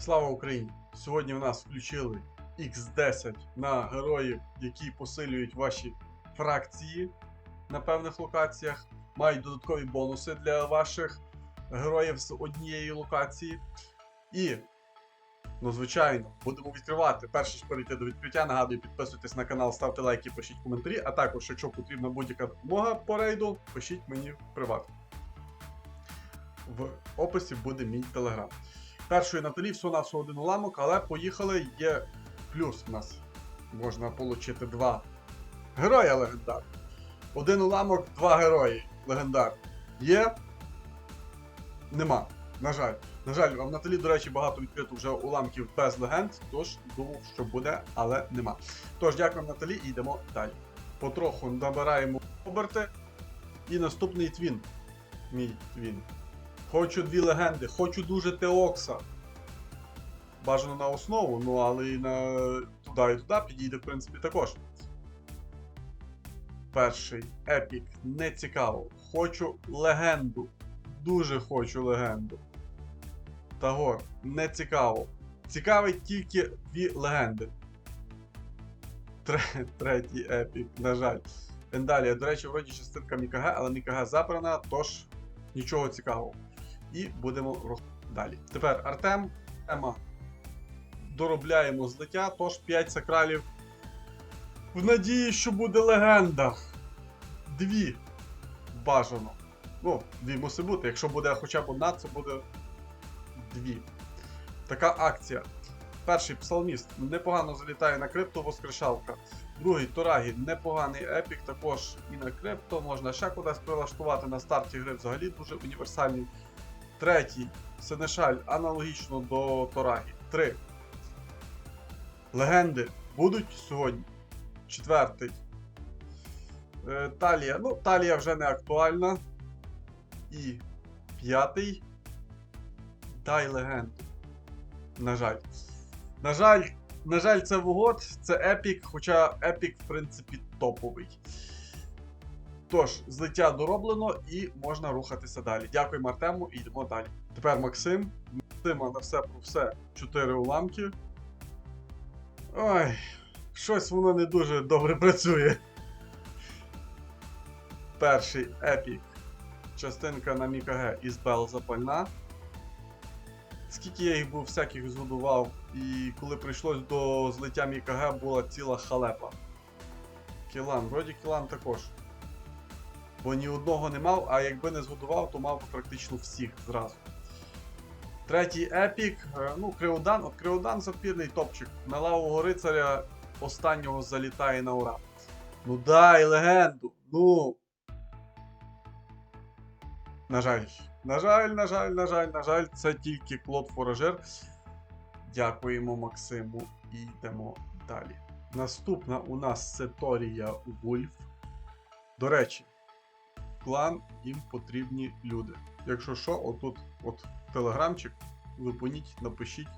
Слава Україні! Сьогодні в нас включили X10 на героїв, які посилюють ваші фракції на певних локаціях. Мають додаткові бонуси для ваших героїв з однієї локації. І, ну, звичайно, будемо відкривати. Перше ж перейти до відкриття. Нагадую, підписуйтесь на канал, ставте лайки, пишіть коментарі. А також, якщо потрібна будь-яка допомога по рейду, пишіть мені в приват. В описі буде мій телеграм. Першої Наталі всього на всього один уламок, але поїхали. Є плюс у нас. Можна отримати два героя легендарні. Один уламок, два герої легендарні. Є. Нема. На жаль. На жаль, в Наталі, до речі, багато відкрито вже уламків без легенд, тож думав, що буде, але нема. Тож, дякую Наталі і йдемо далі. Потроху набираємо оберти. І наступний твін. Мій твін. Хочу дві легенди, хочу дуже Теокса. Бажано на основу, ну але і на туди і туди підійде, в принципі, також. Перший епік не цікаво. Хочу легенду. Дуже хочу легенду. Тагор, не цікаво. Цікавить тільки дві легенди. Тре- Третій епік, на жаль. Далі, до речі, вроді частинка Мікаге, але Мікаге забрана, тож нічого цікавого. І будемо рухати далі. Тепер Артем, Ема. Доробляємо злиття, тож 5 сакралів. В надії, що буде легенда. Дві. Бажано. Ну, дві мусить бути. Якщо буде хоча б одна, це буде дві. Така акція. Перший псалміст непогано залітає на крипто воскрешалка. Другий Торагі непоганий епік, також і на крипто. Можна ще кудись прилаштувати на старті гри взагалі дуже універсальний. Третій Сенешаль аналогічно до Торагі. Три. Легенди будуть сьогодні. Четвертий. Е, Талія. Ну, Талія вже не актуальна. І п'ятий. Дай легенду. На жаль. На жаль, на жаль, це Вугод, це епік, хоча епік, в принципі, топовий. Тож, злиття дороблено і можна рухатися далі. Дякуємо Артему і йдемо далі. Тепер Максим. Максима на все про все 4 уламки. Ой, щось воно не дуже добре працює. Перший епік. Частинка на Мікаге із Бел запальна. Скільки я їх був всяких згодував, і коли прийшлось до злиття Мікаге, була ціла халепа. Кілан, вроді Кілан також. Бо ні одного не мав, а якби не згодував, то мав практично всіх зразу. Третій епік. е, Ну, Криодан. От Криодан запірний топчик. На лавого рицаря останнього залітає на ура. Ну дай легенду. Ну. На жаль. На жаль, на жаль, на жаль, на жаль, це тільки Клод Форажер. Дякуємо Максиму і йдемо далі. Наступна у нас Сеторія Вульф. До речі, клан їм потрібні люди. Якщо що, отут от телеграмчик, зупиніть, напишіть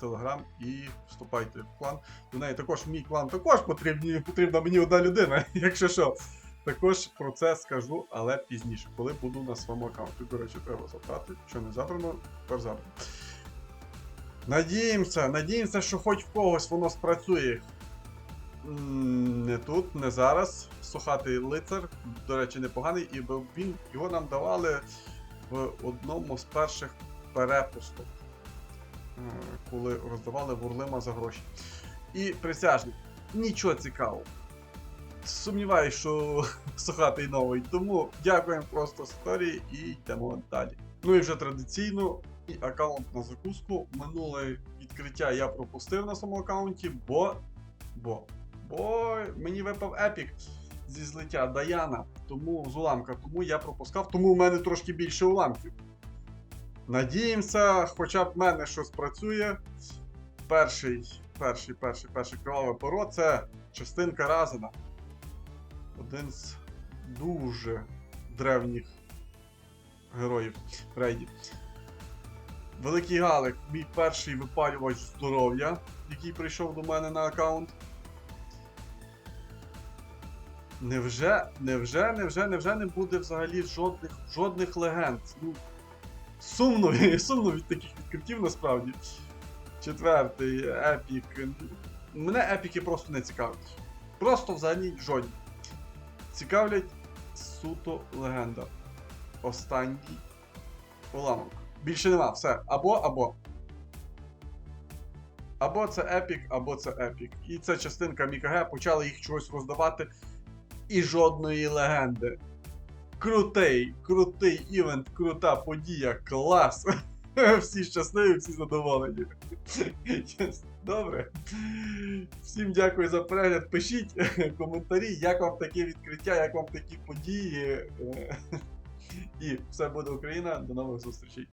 телеграм і вступайте в клан. До неї також мій клан також потрібні, потрібна мені одна людина, якщо що. Також про це скажу, але пізніше, коли буду на своєму аккаунті. До речі, треба забрати. Що не забрано, тепер забрано. Надіємося, надіємося, що хоч в когось воно спрацює. Не тут, не зараз. Сухатий лицар, до речі, непоганий, і він, його нам давали в одному з перших перепусток, е, коли роздавали Вурлима за гроші. І присяжний. Нічого цікавого. Сумніваюсь, що сухатий новий. Тому дякуємо просто Сторії і йдемо далі. Ну і вже традиційно і аккаунт на закуску. Минуле відкриття я пропустив на своєму аккаунті, бо. бо. Бо мені випав епік зі злиття Даяна, тому з уламка, тому я пропускав, тому в мене трошки більше уламків. Надіємося, хоча б в мене щось працює. Перший, перший, перший, перший криваве перо це частинка Разина. Один з дуже древніх героїв рейдів. Великий Галик, мій перший випалювач здоров'я, який прийшов до мене на аккаунт. Невже, невже, невже, невже не буде взагалі жодних, жодних легенд? Ну, сумно, сумно від таких відкриттів насправді. Четвертий епік. Мене епіки просто не цікавлять. Просто взагалі жодні. Цікавлять суто легенда. Останній уламок. Більше нема, все. Або, або. Або це епік, або це епік. І це частинка Мікаге, почали їх чогось роздавати. І жодної легенди. Крутий, крутий івент, крута подія, клас. Всі щасливі, всі задоволені. Добре. Всім дякую за перегляд. Пишіть коментарі, як вам таке відкриття, як вам такі події. Е, І все буде Україна. До нових зустрічей.